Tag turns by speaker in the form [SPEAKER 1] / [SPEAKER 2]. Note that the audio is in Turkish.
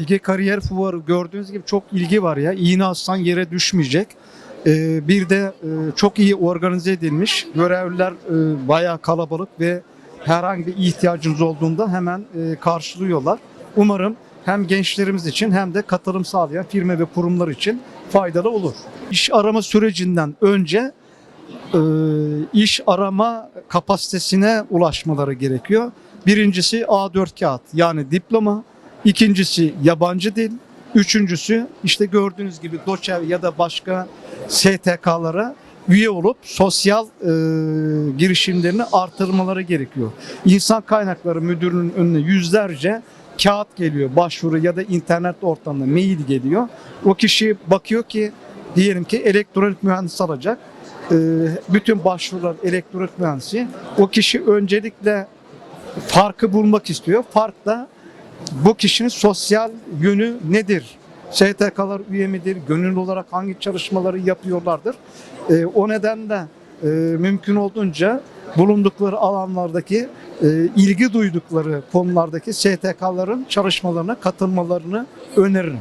[SPEAKER 1] Bilge Kariyer Fuarı gördüğünüz gibi çok ilgi var ya. İğne aslan yere düşmeyecek. Ee, bir de e, çok iyi organize edilmiş. Görevliler e, bayağı kalabalık ve herhangi bir ihtiyacınız olduğunda hemen e, karşılıyorlar. Umarım hem gençlerimiz için hem de katılım sağlayan firma ve kurumlar için faydalı olur. İş arama sürecinden önce e, iş arama kapasitesine ulaşmaları gerekiyor. Birincisi A4 kağıt yani diploma, ikincisi yabancı dil, üçüncüsü işte gördüğünüz gibi DOÇEV ya da başka STK'lara üye olup sosyal e, girişimlerini artırmaları gerekiyor. İnsan Kaynakları Müdürlüğü'nün önüne yüzlerce kağıt geliyor, başvuru ya da internet ortamında mail geliyor. O kişi bakıyor ki diyelim ki elektronik mühendis alacak. E, bütün başvurular elektronik mühendisi. O kişi öncelikle farkı bulmak istiyor. Fark da bu kişinin sosyal yönü nedir? STK'lar üye midir? Gönüllü olarak hangi çalışmaları yapıyorlardır? Ee, o nedenle e, mümkün olduğunca bulundukları alanlardaki e, ilgi duydukları konulardaki STK'ların çalışmalarına katılmalarını öneririm.